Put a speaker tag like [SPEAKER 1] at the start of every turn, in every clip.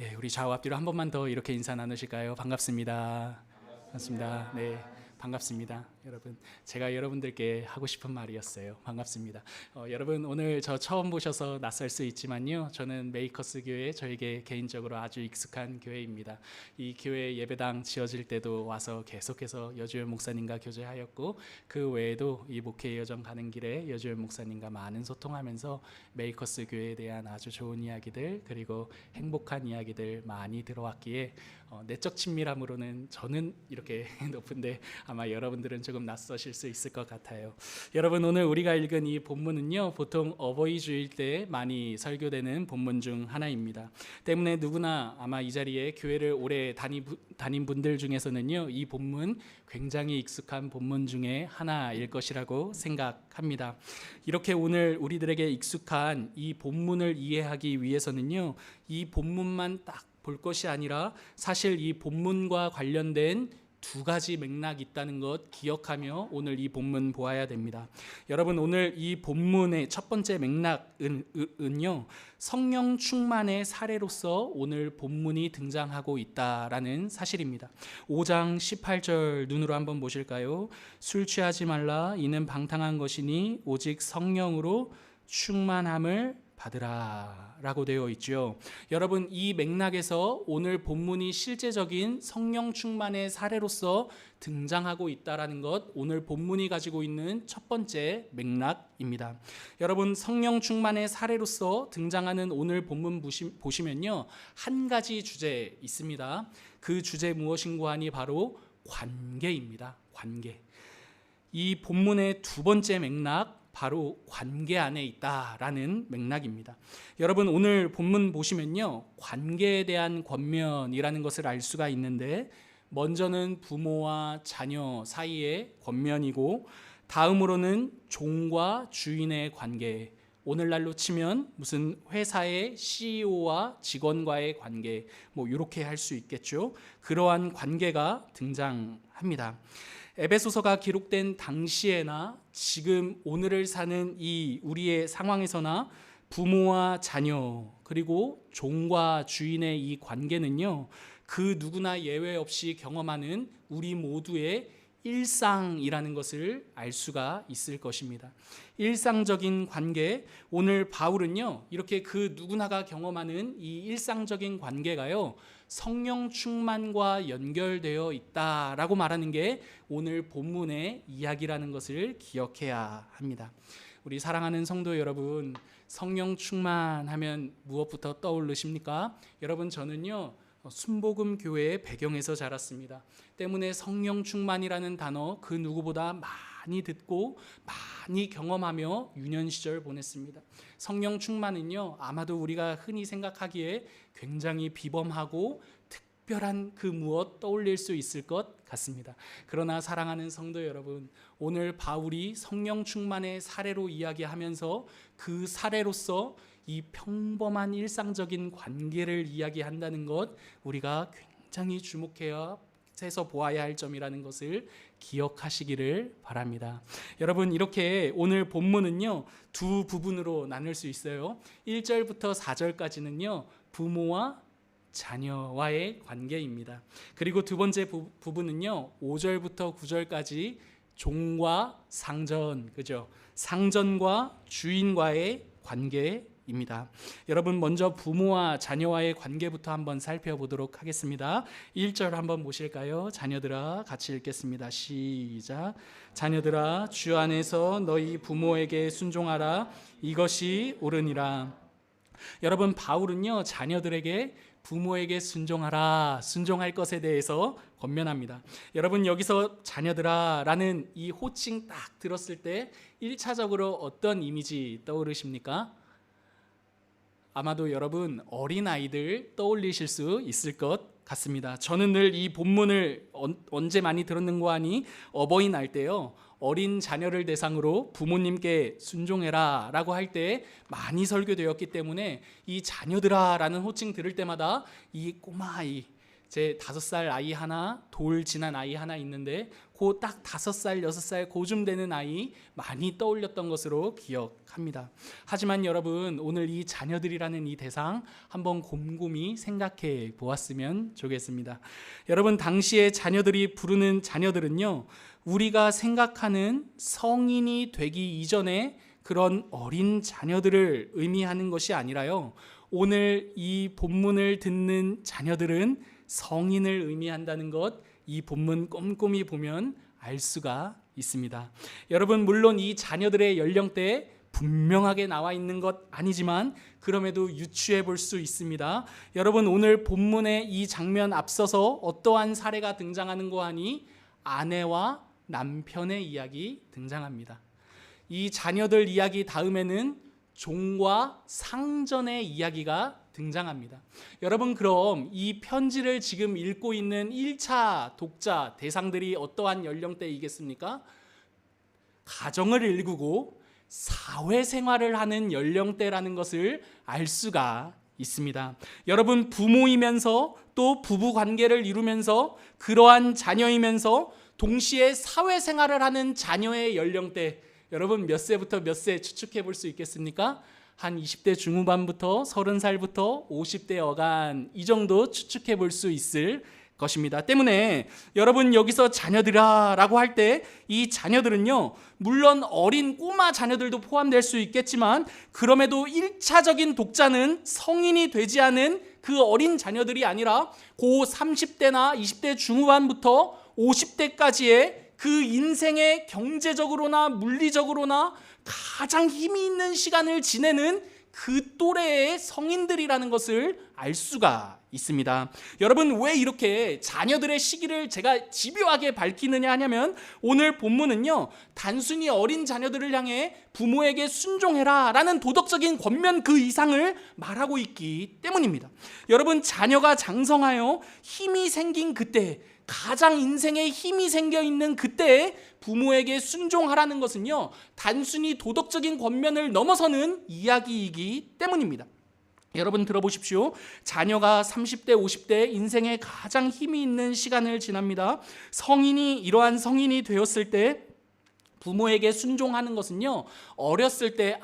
[SPEAKER 1] 예, 우리 좌우 앞뒤로 한 번만 더 이렇게 인사 나누실까요? 반갑습니다. 반갑습니다. 네. 반갑습니다. 여러분, 제가 여러분들께 하고 싶은 말이었어요. 반갑습니다. 어, 여러분, 오늘 저 처음 보셔서 낯설 수 있지만요. 저는 메이커스 교회, 저에게 개인적으로 아주 익숙한 교회입니다. 이 교회 예배당 지어질 때도 와서 계속해서 여주열 목사님과 교제하였고, 그 외에도 이 목회 여정 가는 길에 여주열 목사님과 많은 소통하면서 메이커스 교회에 대한 아주 좋은 이야기들, 그리고 행복한 이야기들 많이 들어왔기에 어, 내적 친밀함으로는 저는 이렇게 높은데 아마 여러분들은 조금 낯서실 수 있을 것 같아요. 여러분 오늘 우리가 읽은 이 본문은요 보통 어버이 주일 때 많이 설교되는 본문 중 하나입니다. 때문에 누구나 아마 이 자리에 교회를 오래 다니, 다닌 분들 중에서는요 이 본문 굉장히 익숙한 본문 중에 하나일 것이라고 생각합니다. 이렇게 오늘 우리들에게 익숙한 이 본문을 이해하기 위해서는요 이 본문만 딱 볼 것이 아니라 사실 이 본문과 관련된 두 가지 맥락이 있다는 것 기억하며 오늘 이 본문 보아야 됩니다. 여러분 오늘 이 본문의 첫 번째 맥락은요 성령 충만의 사례로서 오늘 본문이 등장하고 있다라는 사실입니다. 5장 18절 눈으로 한번 보실까요? 술 취하지 말라 이는 방탕한 것이니 오직 성령으로 충만함을 받으라 라고 되어 있죠. 여러분 이 맥락에서 오늘 본문이 실제적인 성령 충만의 사례로서 등장하고 있다라는 것 오늘 본문이 가지고 있는 첫 번째 맥락입니다. 여러분 성령 충만의 사례로서 등장하는 오늘 본문 보시면요 한 가지 주제 있습니다. 그 주제 무엇인고 하니 바로 관계입니다. 관계. 이 본문의 두 번째 맥락 바로 관계 안에 있다라는 맥락입니다. 여러분 오늘 본문 보시면요. 관계에 대한 권면이라는 것을 알 수가 있는데 먼저는 부모와 자녀 사이의 권면이고 다음으로는 종과 주인의 관계 오늘날로 치면 무슨 회사의 CEO와 직원과의 관계 뭐 이렇게 할 수 있겠죠. 그러한 관계가 등장합니다. 에베소서가 기록된 당시에나 지금 오늘을 사는 이 우리의 상황에서나 부모와 자녀 그리고 종과 주인의 이 관계는요 그 누구나 예외 없이 경험하는 우리 모두의 일상이라는 것을 알 수가 있을 것입니다. 일상적인 관계 오늘 바울은요 이렇게 그 누구나가 경험하는 이 일상적인 관계가요 성령 충만과 연결되어 있다라고 말하는 게 오늘 본문의 이야기라는 것을 기억해야 합니다. 우리 사랑하는 성도 여러분, 성령 충만하면 무엇부터 떠오르십니까? 여러분 저는요. 순복음 교회의 배경에서 자랐습니다. 때문에 성령 충만이라는 단어 그 누구보다 많이 듣고 많이 경험하며 유년 시절 보냈습니다. 성령 충만은요 아마도 우리가 흔히 생각하기에 굉장히 비범하고 특별한 그 무엇 떠올릴 수 있을 것 같습니다. 그러나 사랑하는 성도 여러분, 오늘 바울이 성령 충만의 사례로 이야기하면서 그 사례로서 이 평범한 일상적인 관계를 이야기한다는 것 우리가 굉장히 주목해야 해서 보아야 할 점이라는 것을 기억하시기를 바랍니다. 여러분 이렇게 오늘 본문은요 두 부분으로 나눌 수 있어요. 1절부터 4절까지는요 부모와 자녀와의 관계입니다. 그리고 두 번째 부, 부분은요 5절부터 9절까지 종과 상전 그죠? 상전과 주인과의 관계 입니다. 여러분 먼저 부모와 자녀와의 관계부터 한번 살펴보도록 하겠습니다. 1절 한번 보실까요? 자녀들아 같이 읽겠습니다. 시작. 자녀들아 주 안에서 너희 부모에게 순종하라 이것이 옳으니라. 여러분 바울은요 자녀들에게 부모에게 순종하라 순종할 것에 대해서 권면합니다. 여러분 여기서 자녀들아라는 이 호칭 딱 들었을 때 1차적으로 어떤 이미지 떠오르십니까? 아마도 여러분 어린 아이들 떠올리실 수 있을 것 같습니다. 저는 늘 이 본문을 언제 많이 들었는고 하니 어버이날 때요. 어린 자녀를 대상으로 부모님께 순종해라 라고 할 때 많이 설교되었기 때문에 이 자녀들아 라는 호칭 들을 때마다 이 꼬마 아이 제 다섯 살 아이 하나, 돌 지난 아이 하나 있는데 그딱 다섯 살, 여섯 살 고쯤 되는 아이 많이 떠올렸던 것으로 기억합니다. 하지만 여러분 오늘 이 자녀들이라는 이 대상 한번 곰곰이 생각해 보았으면 좋겠습니다. 여러분 당시에 자녀들이 부르는 자녀들은요 우리가 생각하는 성인이 되기 이전에 그런 어린 자녀들을 의미하는 것이 아니라요. 오늘 이 본문을 듣는 자녀들은 성인을 의미한다는 것, 이 본문 꼼꼼히 보면 알 수가 있습니다. 여러분, 물론 이 자녀들의 연령대에 분명하게 나와 있는 것 아니지만 그럼에도 유추해 볼 수 있습니다. 여러분 오늘 본문의 이 장면 앞서서 어떠한 사례가 등장하는 거 하니 아내와 남편의 이야기 등장합니다. 이 자녀들 이야기 다음에는 종과 상전의 이야기가 등장합니다. 여러분 그럼 이 편지를 지금 읽고 있는 1차 독자 대상들이 어떠한 연령대이겠습니까? 가정을 일구고 사회생활을 하는 연령대라는 것을 알 수가 있습니다. 여러분 부모이면서 또 부부 관계를 이루면서 그러한 자녀이면서 동시에 사회생활을 하는 자녀의 연령대 여러분 몇 세부터 몇 세 추측해 볼 수 있겠습니까? 한 20대 중후반부터 30살부터 50대 어간 이 정도 추측해 볼 수 있을 것입니다. 때문에 여러분 여기서 자녀들아라고 할 때 이 자녀들은요. 물론 어린 꼬마 자녀들도 포함될 수 있겠지만 그럼에도 1차적인 독자는 성인이 되지 않은 그 어린 자녀들이 아니라 고 30대나 20대 중후반부터 50대까지의 그 인생의 경제적으로나 물리적으로나 가장 힘이 있는 시간을 지내는 그 또래의 성인들이라는 것을 알 수가 있습니다. 여러분 왜 이렇게 자녀들의 시기를 제가 집요하게 밝히느냐 하냐면 오늘 본문은요. 단순히 어린 자녀들을 향해 부모에게 순종해라라는 도덕적인 권면 그 이상을 말하고 있기 때문입니다. 여러분 자녀가 장성하여 힘이 생긴 그때 가장 인생에 힘이 생겨 있는 그때에 부모에게 순종하라는 것은요, 단순히 도덕적인 권면을 넘어서는 이야기이기 때문입니다. 여러분 들어보십시오. 자녀가 30대, 50대 인생에 가장 힘이 있는 시간을 지납니다. 성인이, 이러한 성인이 되었을 때 부모에게 순종하는 것은요, 어렸을 때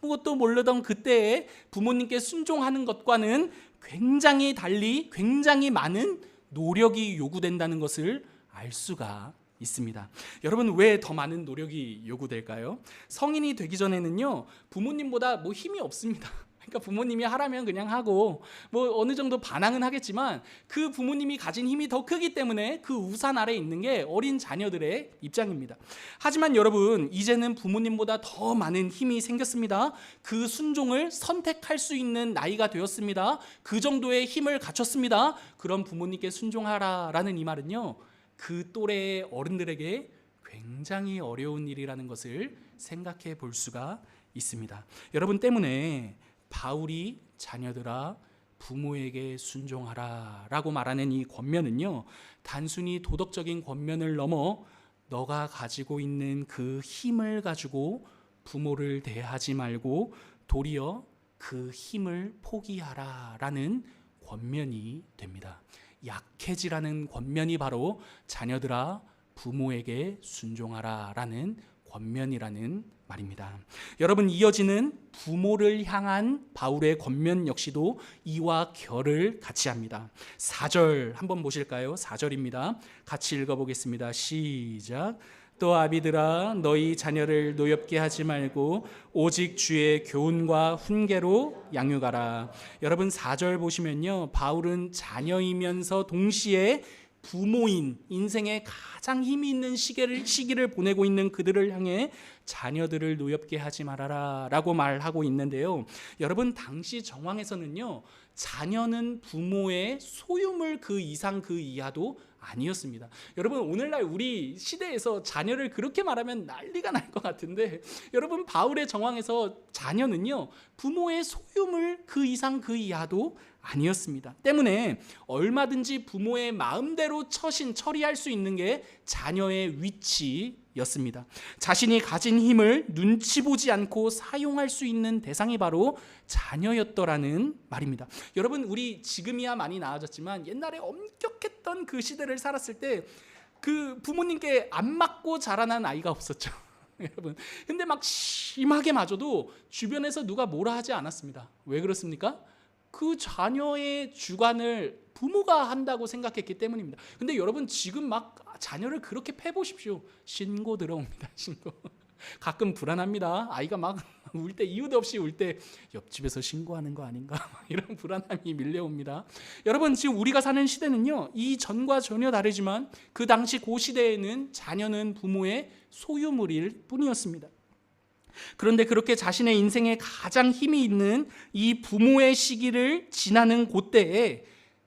[SPEAKER 1] 아무것도 모르던 그때에 부모님께 순종하는 것과는 굉장히 달리 굉장히 많은 노력이 요구된다는 것을 알 수가 있습니다. 여러분 왜 더 많은 노력이 요구될까요? 성인이 되기 전에는요 부모님보다 뭐 힘이 없습니다. 그러니까 부모님이 하라면 그냥 하고 뭐 어느 정도 반항은 하겠지만 그 부모님이 가진 힘이 더 크기 때문에 그 우산 아래 있는 게 어린 자녀들의 입장입니다. 하지만 여러분 이제는 부모님보다 더 많은 힘이 생겼습니다. 그 순종을 선택할 수 있는 나이가 되었습니다. 그 정도의 힘을 갖췄습니다. 그럼 부모님께 순종하라라는 이 말은요. 그 또래의 어른들에게 굉장히 어려운 일이라는 것을 생각해 볼 수가 있습니다. 여러분 때문에 바울이 자녀들아 부모에게 순종하라 라고 말하는 이 권면은요. 단순히 도덕적인 권면을 넘어 너가 가지고 있는 그 힘을 가지고 부모를 대하지 말고 도리어 그 힘을 포기하라 라는 권면이 됩니다. 약해지라는 권면이 바로 자녀들아 부모에게 순종하라 라는 권면이라는 말입니다. 여러분 이어지는 부모를 향한 바울의 권면 역시도 이와 결을 같이 합니다. 4절 한번 보실까요? 4절입니다. 같이 읽어 보겠습니다. 시작. 또 아비들아 너희 자녀를 노엽게 하지 말고 오직 주의 교훈과 훈계로 양육하라. 여러분 4절 보시면요. 바울은 자녀이면서 동시에 부모인 인생의 가장 힘이 있는 시기를, 시기를 보내고 있는 그들을 향해 자녀들을 노엽게 하지 말아라 라고 말하고 있는데요. 여러분 당시 정황에서는요. 자녀는 부모의 소유물 그 이상 그 이하도 아니었습니다. 여러분 오늘날 우리 시대에서 자녀를 그렇게 말하면 난리가 날 것 같은데 여러분 바울의 정황에서 자녀는요 부모의 소유물 그 이상 그 이하도 아니었습니다. 때문에 얼마든지 부모의 마음대로 처신 처리할 수 있는 게 자녀의 위치였습니다. 자신이 가진 힘을 눈치 보지 않고 사용할 수 있는 대상이 바로 자녀였더라는 말입니다. 여러분 우리 지금이야 많이 나아졌지만 옛날에 엄격했던 그 시대를 살았을 때 그 부모님께 안 맞고 자라난 아이가 없었죠. 여러분. 근데 막 심하게 맞아도 주변에서 누가 뭐라 하지 않았습니다. 왜 그렇습니까? 그 자녀의 주관을 부모가 한다고 생각했기 때문입니다. 근데 여러분 지금 막 자녀를 그렇게 패 보십시오. 신고 들어옵니다. 신고. 가끔 불안합니다. 아이가 막 울 때 이유도 없이 울 때 옆집에서 신고하는 거 아닌가 이런 불안함이 밀려옵니다. 여러분 지금 우리가 사는 시대는요 이 전과 전혀 다르지만 그 당시 고 시대에는 자녀는 부모의 소유물일 뿐이었습니다. 그런데 그렇게 자신의 인생에 가장 힘이 있는 이 부모의 시기를 지나는 그때에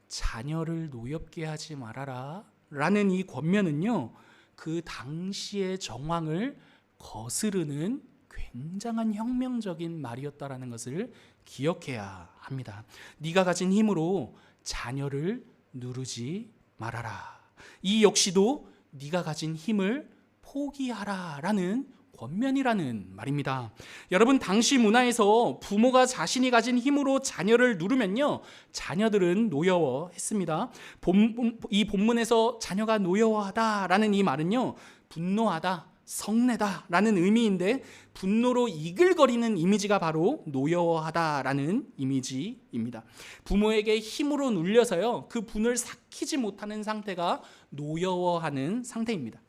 [SPEAKER 1] 자녀를 노엽게 하지 말아라 라는 이 권면은요 그 당시의 정황을 거스르는 굉장한 혁명적인 말이었다라는 것을 기억해야 합니다. 네가 가진 힘으로 자녀를 누르지 말아라. 이 역시도 네가 가진 힘을 포기하라라는 권면이라는 말입니다. 여러분 당시 문화에서 부모가 자신이 가진 힘으로 자녀를 누르면요 자녀들은 노여워했습니다. 본, 이 본문에서 자녀가 노여워하다라는 이 말은요 분노하다, 성내다라는 의미인데 분노로 이글거리는 이미지가 바로 노여워하다라는 이미지입니다. 부모에게 힘으로 눌려서요 그 분을 삭히지 못하는 상태가 노여워하는 상태입니다.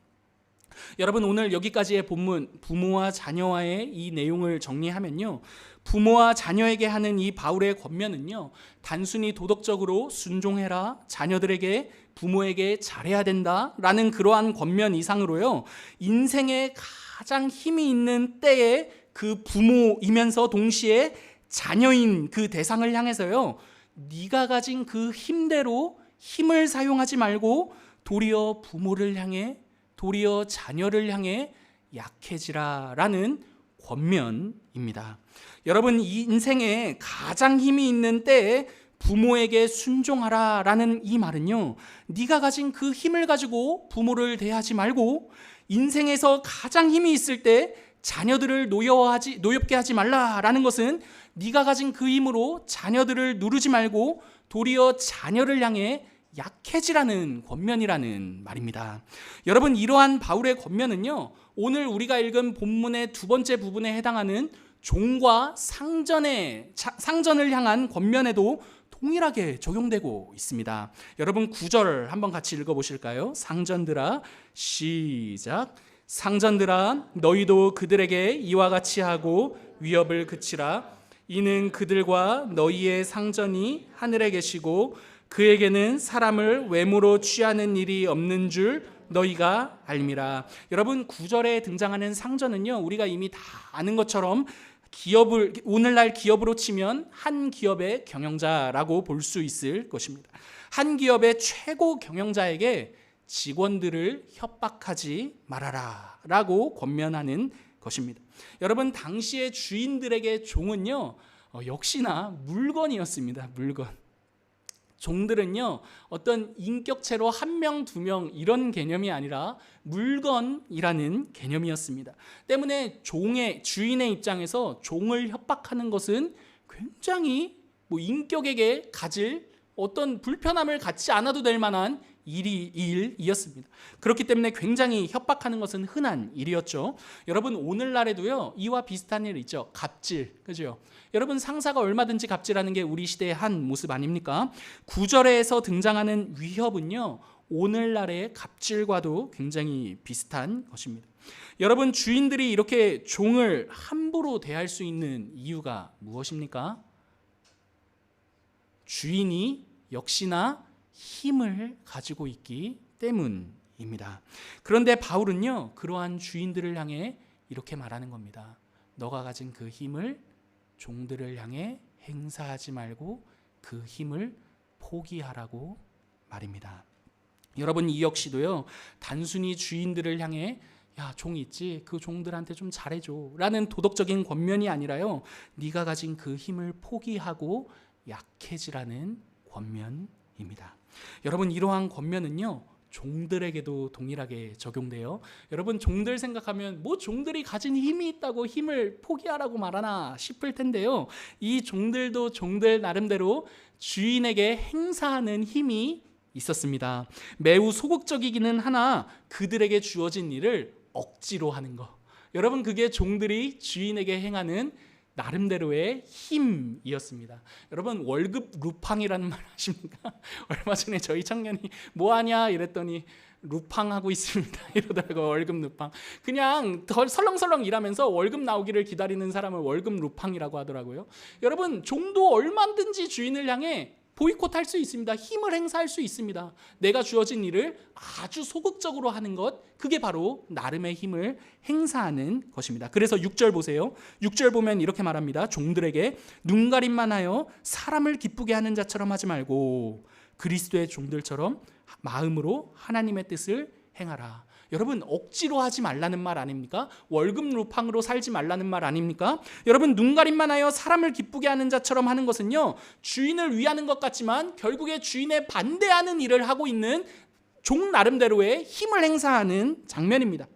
[SPEAKER 1] 여러분 오늘 여기까지의 본문 부모와 자녀와의 이 내용을 정리하면요. 부모와 자녀에게 하는 이 바울의 권면은요. 단순히 도덕적으로 순종해라. 자녀들에게 부모에게 잘해야 된다라는 그러한 권면 이상으로요. 인생에 가장 힘이 있는 때에 그 부모이면서 동시에 자녀인 그 대상을 향해서요. 네가 가진 그 힘대로 힘을 사용하지 말고 도리어 부모를 향해 도리어 자녀를 향해 약해지라라는 권면입니다. 여러분 이 인생에 가장 힘이 있는 때에 부모에게 순종하라라는 이 말은요. 네가 가진 그 힘을 가지고 부모를 대하지 말고 인생에서 가장 힘이 있을 때 자녀들을 노여하지 노엽게 하지 말라라는 것은 네가 가진 그 힘으로 자녀들을 누르지 말고 도리어 자녀를 향해 약해지라는 권면이라는 말입니다. 여러분 이러한 바울의 권면은요. 오늘 우리가 읽은 본문의 두 번째 부분에 해당하는 종과 상전의 상전을 향한 권면에도 동일하게 적용되고 있습니다. 여러분 구절 한번 같이 읽어 보실까요? 상전들아 시작 상전들아 너희도 그들에게 이와 같이 하고 위협을 그치라 이는 그들과 너희의 상전이 하늘에 계시고 그에게는 사람을 외모로 취하는 일이 없는 줄 너희가 알미라. 여러분 구절에 등장하는 상전은요. 우리가 이미 다 아는 것처럼 기업을 오늘날 기업으로 치면 한 기업의 경영자라고 볼 수 있을 것입니다. 한 기업의 최고 경영자에게 직원들을 협박하지 말아라라고 권면하는 것입니다. 여러분 당시의 주인들에게 종은요 어, 역시나 물건이었습니다. 물건. 종들은요 어떤 인격체로 한 명, 두 명 이런 개념이 아니라 물건이라는 개념이었습니다. 때문에 종의 주인의 입장에서 종을 협박하는 것은 굉장히 뭐 인격에게 가질 어떤 불편함을 갖지 않아도 될 만한 일이 일이었습니다. 그렇기 때문에 굉장히 협박하는 것은 흔한 일이었죠. 여러분 오늘날에도요 이와 비슷한 일 있죠. 갑질, 그죠? 여러분 상사가 얼마든지 갑질하는 게 우리 시대의 한 모습 아닙니까? 구절에서 등장하는 위협은요 오늘날의 갑질과도 굉장히 비슷한 것입니다. 여러분 주인들이 이렇게 종을 함부로 대할 수 있는 이유가 무엇입니까? 주인이 역시나 힘을 가지고 있기 때문입니다. 그런데 바울은요, 그러한 주인들을 향해 이렇게 말하는 겁니다. 너가 가진 그 힘을 종들을 향해 행사하지 말고 그 힘을 포기하라고 말입니다. 여러분 이 역시도요 단순히 주인들을 향해 야 종 있지 그 종들한테 좀 잘해 줘라는 도덕적인 권면이 아니라요 네가 가진 그 힘을 포기하고 약해지라는 권면입니다. 여러분 이러한 권면은요. 종들에게도 동일하게 적용돼요. 여러분 종들 생각하면 뭐 종들이 가진 힘이 있다고 힘을 포기하라고 말하나 싶을 텐데요. 이 종들도 종들 나름대로 주인에게 행사하는 힘이 있었습니다. 매우 소극적이기는 하나 그들에게 주어진 일을 억지로 하는 거. 여러분 그게 종들이 주인에게 행하는 나름대로의 힘이었습니다. 여러분 월급 루팡이라는 말 아십니까? 얼마 전에 저희 청년이 뭐 하냐 이랬더니 루팡 하고 있습니다. 이러더라고 월급 루팡. 그냥 덜 설렁설렁 일하면서 월급 나오기를 기다리는 사람을 월급 루팡이라고 하더라고요. 여러분 종도 얼마든지 주인을 향해 보이콧할 수 있습니다. 힘을 행사할 수 있습니다. 내가 주어진 일을 아주 소극적으로 하는 것, 그게 바로 나름의 힘을 행사하는 것입니다. 그래서 6절 보세요. 6절 보면 이렇게 말합니다. 종들에게 눈 가림만 하여 사람을 기쁘게 하는 자처럼 하지 말고 그리스도의 종들처럼 마음으로 하나님의 뜻을 행하라. 여러분 억지로 하지 말라는 말 아닙니까? 월급 루팡으로 살지 말라는 말 아닙니까? 여러분 눈 가림만 하여 사람을 기쁘게 하는 자처럼 하는 것은요 주인을 위하는 것 같지만 결국에 주인에 반대하는 일을 하고 있는 종 나름대로의 힘을 행사하는 장면입니다.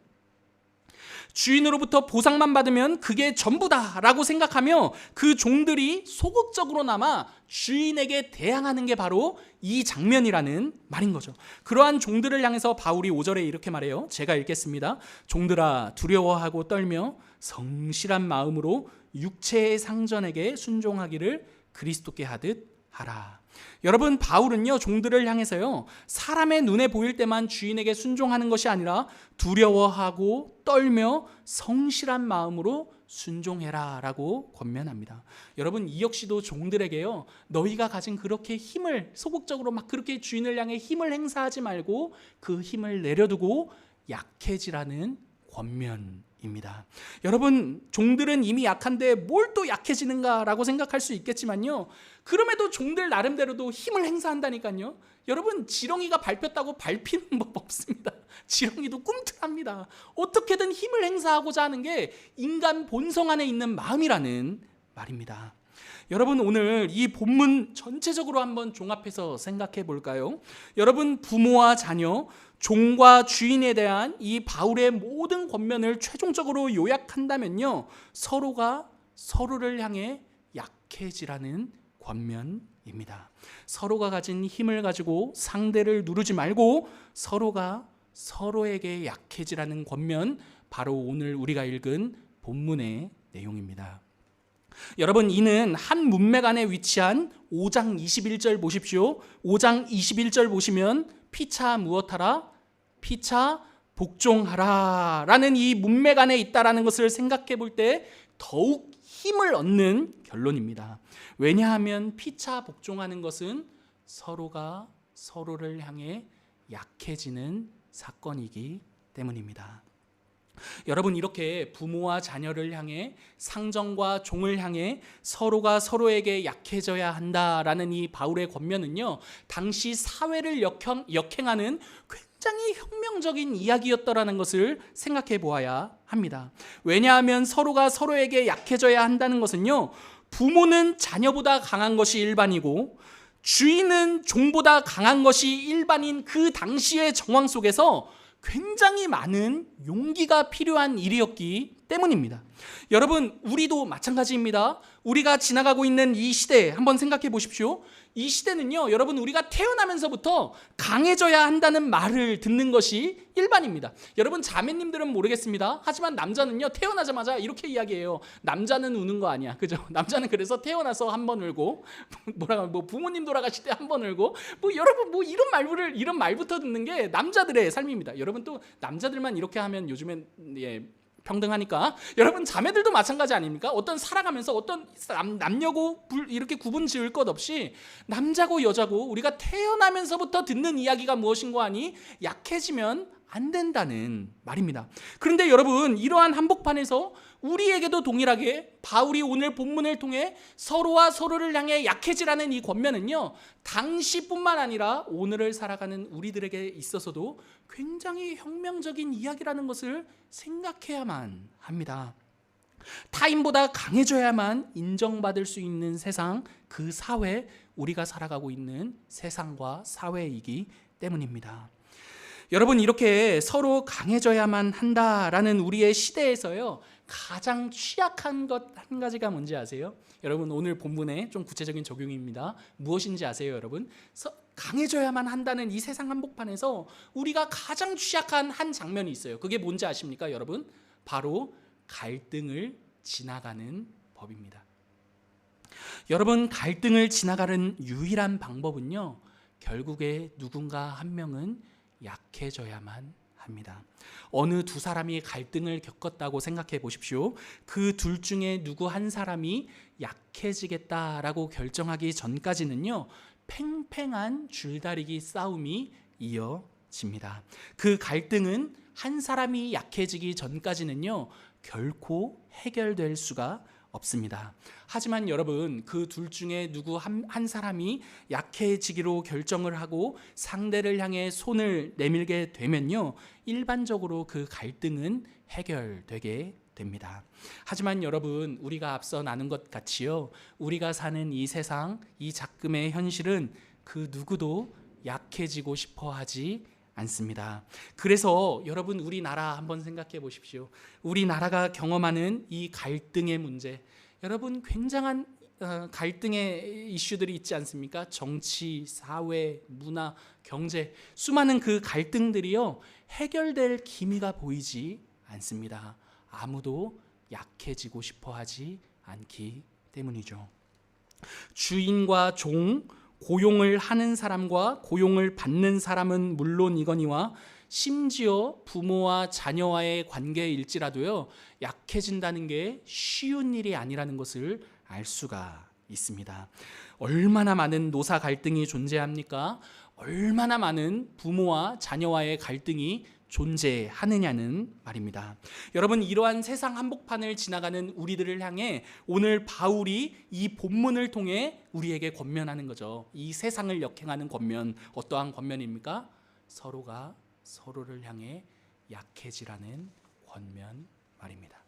[SPEAKER 1] 주인으로부터 보상만 받으면 그게 전부다라고 생각하며 그 종들이 소극적으로나마 주인에게 대항하는 게 바로 이 장면이라는 말인 거죠. 그러한 종들을 향해서 바울이 5절에 이렇게 말해요. 제가 읽겠습니다. 종들아 두려워하고 떨며 성실한 마음으로 육체의 상전에게 순종하기를 그리스도께 하듯 하라. 여러분 바울은요 종들을 향해서요 사람의 눈에 보일 때만 주인에게 순종하는 것이 아니라 두려워하고 떨며 성실한 마음으로 순종해라라고 권면합니다. 여러분 이 역시도 종들에게요 너희가 가진 그렇게 힘을 소극적으로 막 그렇게 주인을 향해 힘을 행사하지 말고 그 힘을 내려두고 약해지라는 권면 입니다. 여러분 종들은 이미 약한데 뭘 또 약해지는가라고 생각할 수 있겠지만요. 그럼에도 종들 나름대로도 힘을 행사한다니까요. 여러분 지렁이가 밟혔다고 밟히는 법 없습니다. 지렁이도 꿈틀합니다. 어떻게든 힘을 행사하고자 하는 게 인간 본성 안에 있는 마음이라는 말입니다. 여러분 오늘 이 본문 전체적으로 한번 종합해서 생각해 볼까요? 여러분 부모와 자녀, 종과 주인에 대한 이 바울의 모든 권면을 최종적으로 요약한다면요. 서로가 서로를 향해 약해지라는 권면입니다. 서로가 가진 힘을 가지고 상대를 누르지 말고 서로가 서로에게 약해지라는 권면 바로 오늘 우리가 읽은 본문의 내용입니다. 여러분 이는 한 문맥 안에 위치한 5장 21절 보십시오. 5장 21절 보시면 피차 무엇하라? 피차 복종하라 라는 이 문맥 안에 있다라는 것을 생각해 볼 때 더욱 힘을 얻는 결론입니다. 왜냐하면 피차 복종하는 것은 서로가 서로를 향해 약해지는 사건이기 때문입니다. 여러분 이렇게 부모와 자녀를 향해 상정과 종을 향해 서로가 서로에게 약해져야 한다라는 이 바울의 권면은요 당시 사회를 역행, 역행하는 굉장히 혁명적인 이야기였더라는 것을 생각해 보아야 합니다. 왜냐하면 서로가 서로에게 약해져야 한다는 것은요 부모는 자녀보다 강한 것이 일반이고 주인은 종보다 강한 것이 일반인 그 당시의 정황 속에서 굉장히 많은 용기가 필요한 일이었기 때문입니다. 여러분, 우리도 마찬가지입니다. 우리가 지나가고 있는 이 시대 한번 생각해 보십시오. 이 시대는요, 여러분, 우리가 태어나면서부터 강해져야 한다는 말을 듣는 것이 일반입니다. 여러분, 자매님들은 모르겠습니다. 하지만 남자는요, 태어나자마자 이렇게 이야기해요. 남자는 우는 거 아니야. 그죠? 남자는 그래서 태어나서 한 번 울고, 뭐라고, 뭐 부모님 돌아가실 때 한 번 울고, 뭐 여러분, 뭐 이런 말을, 이런 말부터 듣는 게 남자들의 삶입니다. 여러분 또 남자들만 이렇게 하면 요즘엔, 예, 평등하니까 여러분 자매들도 마찬가지 아닙니까? 어떤 살아가면서 어떤 남, 남녀고 불, 이렇게 구분 지을 것 없이 남자고 여자고 우리가 태어나면서부터 듣는 이야기가 무엇인고 하니 약해지면 안 된다는 말입니다. 그런데 여러분 이러한 한복판에서 우리에게도 동일하게 바울이 오늘 본문을 통해 서로와 서로를 향해 약해지라는 이 권면은요 당시뿐만 아니라 오늘을 살아가는 우리들에게 있어서도 굉장히 혁명적인 이야기라는 것을 생각해야만 합니다. 타인보다 강해져야만 인정받을 수 있는 세상, 그 사회, 우리가 살아가고 있는 세상과 사회이기 때문입니다. 여러분, 이렇게 서로 강해져야만 한다라는 우리의 시대에서요, 가장 취약한 것 한 가지가 뭔지 아세요? 여러분, 오늘 본문의 좀 구체적인 적용입니다. 무엇인지 아세요, 여러분? 서- 강해져야만 한다는 이 세상 한복판에서 우리가 가장 취약한 한 장면이 있어요. 그게 뭔지 아십니까, 여러분? 바로 갈등을 지나가는 법입니다. 여러분, 갈등을 지나가는 유일한 방법은요, 결국에 누군가 한 명은 약해져야만 합니다. 어느 두 사람이 갈등을 겪었다고 생각해 보십시오. 그 둘 중에 누구 한 사람이 약해지겠다라고 결정하기 전까지는요, 팽팽한 줄다리기 싸움이 이어집니다. 그 갈등은 한 사람이 약해지기 전까지는요, 결코 해결될 수가 없습니다. 하지만 여러분, 그 둘 중에 누구 한, 한 사람이 약해지기로 결정을 하고 상대를 향해 손을 내밀게 되면요, 일반적으로 그 갈등은 해결되게 됩니다. 하지만 여러분, 우리가 앞서 나눈 것 같이요, 우리가 사는 이 세상, 이 작금의 현실은 그 누구도 약해지고 싶어 하지 않습니다. 그래서 여러분 우리나라 한번 생각해 보십시오. 우리나라가 경험하는 이 갈등의 문제, 여러분 굉장한 어, 갈등의 이슈들이 있지 않습니까? 정치, 사회, 문화, 경제 수많은 그 갈등들이요 해결될 기미가 보이지 않습니다. 아무도 약해지고 싶어 하지 않기 때문이죠. 주인과 종, 고용을 하는 사람과 고용을 받는 사람은 물론이거니와 심지어 부모와 자녀와의 관계일지라도요 약해진다는 게 쉬운 일이 아니라는 것을 알 수가 있습니다. 얼마나 많은 노사 갈등이 존재합니까? 얼마나 많은 부모와 자녀와의 갈등이 존재하느냐는 말입니다. 여러분 이러한 세상 한복판을 지나가는 우리들을 향해 오늘 바울이 이 본문을 통해 우리에게 권면하는 거죠. 이 세상을 역행하는 권면 어떠한 권면입니까? 서로가 서로를 향해 약해지라는 권면 말입니다.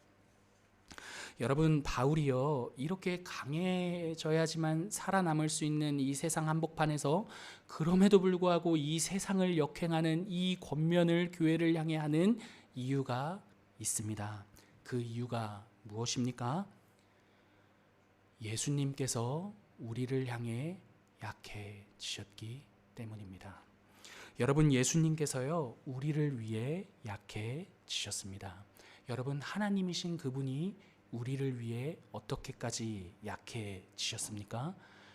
[SPEAKER 1] 여러분 바울이요 이렇게 강해져야지만 살아남을 수 있는 이 세상 한복판에서 그럼에도 불구하고 이 세상을 역행하는 이 권면을 교회를 향해 하는 이유가 있습니다. 그 이유가 무엇입니까? 예수님께서 우리를 향해 약해지셨기 때문입니다. 여러분 예수님께서요 우리를 위해 약해지셨습니다. 여러분 하나님이신 그분이 우리를 위해 어떻게까지 약해지셨습니까?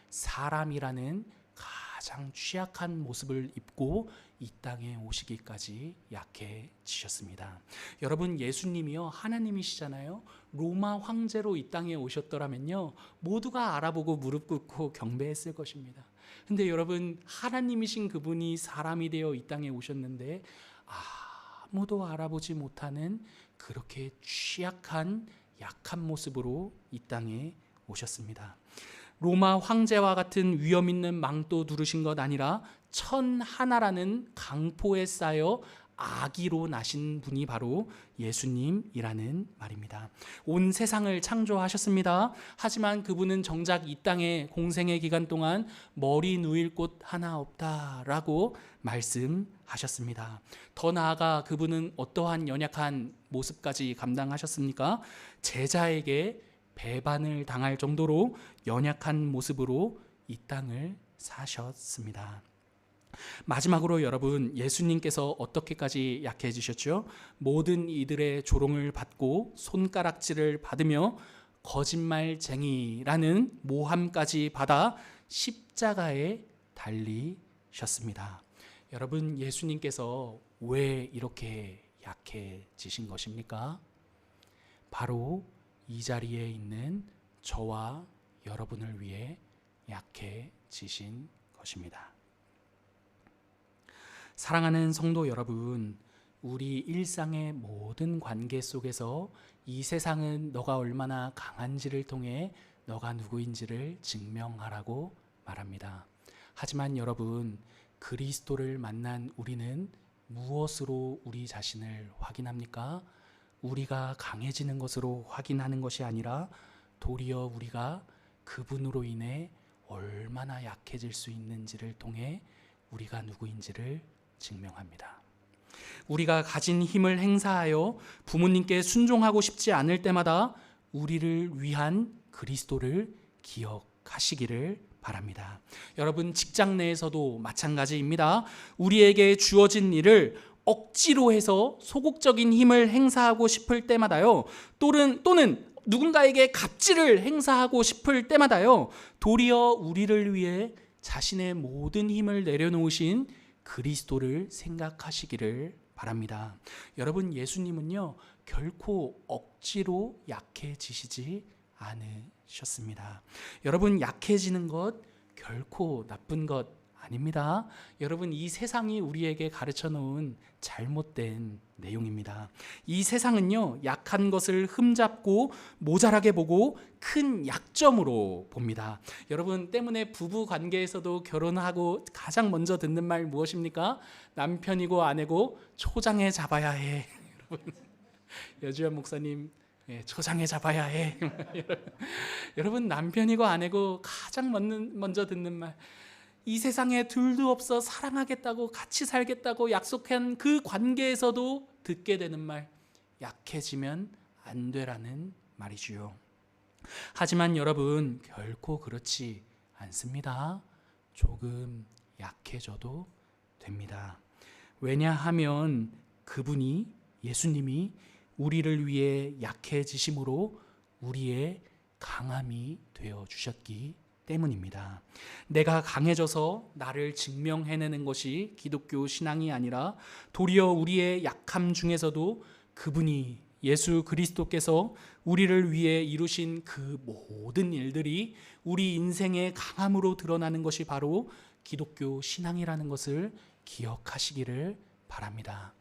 [SPEAKER 1] 사람이라는 가장 취약한 모습을 입고 이 땅에 오시기까지 약해지셨습니다. 여러분 예수님이요 하나님이시잖아요. 로마 황제로 이 땅에 오셨더라면요 모두가 알아보고 무릎 꿇고 경배했을 것입니다. 근데 여러분 하나님이신 그분이 사람이 되어 이 땅에 오셨는데 아무도 알아보지 못하는 그렇게 취약한 약한 모습으로 이 땅에 오셨습니다. 로마 황제와 같은 위험 있는 망토 두르신 것 아니라 천 하나라는 강포에 쌓여 아기로 나신 분이 바로 예수님이라는 말입니다. 온 세상을 창조하셨습니다. 하지만 그분은 정작 이 땅의 공생의 기간 동안 머리 누일 곳 하나 없다라고 말씀 하셨습니다. 더 나아가 그분은 어떠한 연약한 모습까지 감당하셨습니까? 제자에게 배반을 당할 정도로 연약한 모습으로 이 땅을 사셨습니다. 마지막으로 여러분 예수님께서 어떻게까지 약해지셨죠? 모든 이들의 조롱을 받고 손가락질을 받으며 거짓말쟁이라는 모함까지 받아 십자가에 달리셨습니다. 여러분 예수님께서 왜 이렇게 약해지신 것입니까? 바로 이 자리에 있는 저와 여러분을 위해 약해지신 것입니다. 사랑하는 성도 여러분, 우리 일상의 모든 관계 속에서 이 세상은 너가 얼마나 강한지를 통해 너가 누구인지를 증명하라고 말합니다. 하지만 여러분, 그리스도를 만난 우리는 무엇으로 우리 자신을 확인합니까? 우리가 강해지는 것으로 확인하는 것이 아니라 도리어 우리가 그분으로 인해 얼마나 약해질 수 있는지를 통해 우리가 누구인지를 증명합니다. 우리가 가진 힘을 행사하여 부모님께 순종하고 싶지 않을 때마다 우리를 위한 그리스도를 기억하시기를 바랍니다. 여러분 직장 내에서도 마찬가지입니다. 우리에게 주어진 일을 억지로 해서 소극적인 힘을 행사하고 싶을 때마다요. 또는 또는 누군가에게 갑질을 행사하고 싶을 때마다요. 도리어 우리를 위해 자신의 모든 힘을 내려놓으신 그리스도를 생각하시기를 바랍니다. 여러분 예수님은요. 결코 억지로 약해지시지 않으 셨습니다. 여러분 약해지는 것 결코 나쁜 것 아닙니다. 여러분 이 세상이 우리에게 가르쳐 놓은 잘못된 내용입니다. 이 세상은요 약한 것을 흠잡고 모자라게 보고 큰 약점으로 봅니다. 여러분 때문에 부부 관계에서도 결혼하고 가장 먼저 듣는 말 무엇입니까? 남편이고 아내고 초장에 잡아야 해. 여주현 목사님 예, 초장에 잡아야 해. 여러분 남편이고 아내고 가장 먼저 듣는 말. 이 세상에 둘도 없어 사랑하겠다고 같이 살겠다고 약속한 그 관계에서도 듣게 되는 말 약해지면 안 되라는 말이지요. 하지만 여러분 결코 그렇지 않습니다. 조금 약해져도 됩니다. 왜냐하면 그분이 예수님이 우리를 위해 약해지심으로 우리의 강함이 되어 주셨기 때문입니다. 내가 강해져서 나를 증명해내는 것이 기독교 신앙이 아니라 도리어 우리의 약함 중에서도 그분이 예수 그리스도께서 우리를 위해 이루신 그 모든 일들이 우리 인생의 강함으로 드러나는 것이 바로 기독교 신앙이라는 것을 기억하시기를 바랍니다.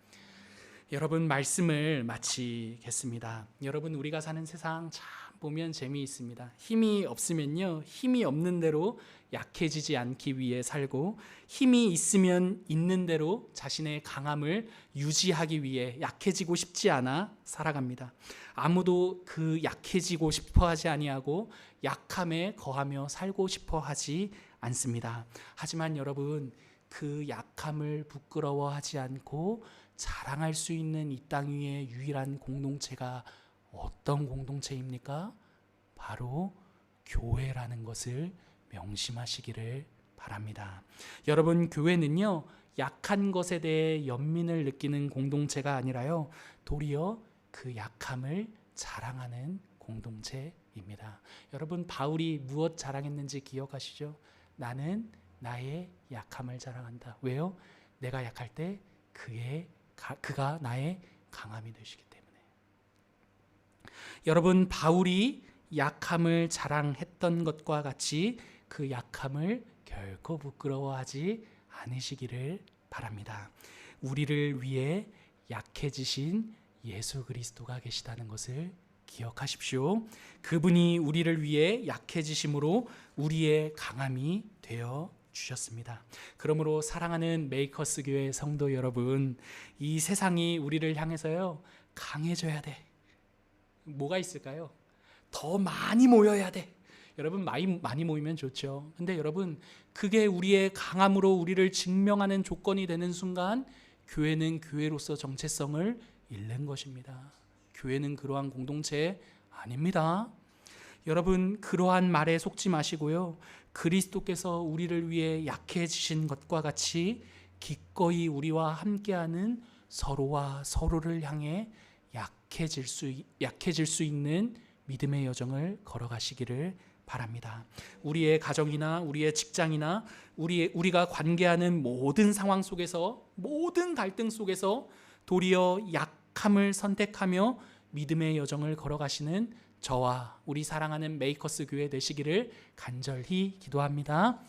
[SPEAKER 1] 여러분 말씀을 마치겠습니다. 여러분 우리가 사는 세상 참 보면 재미있습니다. 힘이 없으면요. 힘이 없는 대로 약해지지 않기 위해 살고 힘이 있으면 있는 대로 자신의 강함을 유지하기 위해 약해지고 싶지 않아 살아갑니다. 아무도 그 약해지고 싶어 하지 아니하고 약함에 거하며 살고 싶어 하지 않습니다. 하지만 여러분 그 약함을 부끄러워하지 않고 자랑할 수 있는 이 땅 위의 유일한 공동체가 어떤 공동체입니까? 바로 교회라는 것을 명심하시기를 바랍니다. 여러분, 교회는요, 약한 것에 대해 연민을 느끼는 공동체가 아니라요, 도리어 그 약함을 자랑하는 공동체입니다. 여러분, 바울이 무엇 자랑했는지 기억하시죠? 나는 나의 약함을 자랑한다. 왜요? 내가 약할 때 그의 그가 나의 강함이 되시기 때문에. 여러분 바울이 약함을 자랑했던 것과 같이 그 약함을 결코 부끄러워하지 않으시기를 바랍니다. 우리를 위해 약해지신 예수 그리스도가 계시다는 것을 기억하십시오. 그분이 우리를 위해 약해지심으로 우리의 강함이 되어 주셨습니다. 그러므로 사랑하는 메이커스 교회 성도 여러분, 이 세상이 우리를 향해서요 강해져야 돼. 뭐가 있을까요? 더 많이 모여야 돼. 여러분 많이 많이 모이면 좋죠. 근데 여러분 그게 우리의 강함으로 우리를 증명하는 조건이 되는 순간 교회는 교회로서 정체성을 잃는 것입니다. 교회는 그러한 공동체 아닙니다. 여러분 그러한 말에 속지 마시고요. 그리스도께서 우리를 위해 약해지신 것과 같이 기꺼이 우리와 함께하는 서로와 서로를 향해 약해질 수 약해질 수 있는 믿음의 여정을 걸어가시기를 바랍니다. 우리의 가정이나 우리의 직장이나 우리 우리가 관계하는 모든 상황 속에서 모든 갈등 속에서 도리어 약함을 선택하며 믿음의 여정을 걸어가시는 저와 우리 사랑하는 메이커스 교회 되시기를 간절히 기도합니다.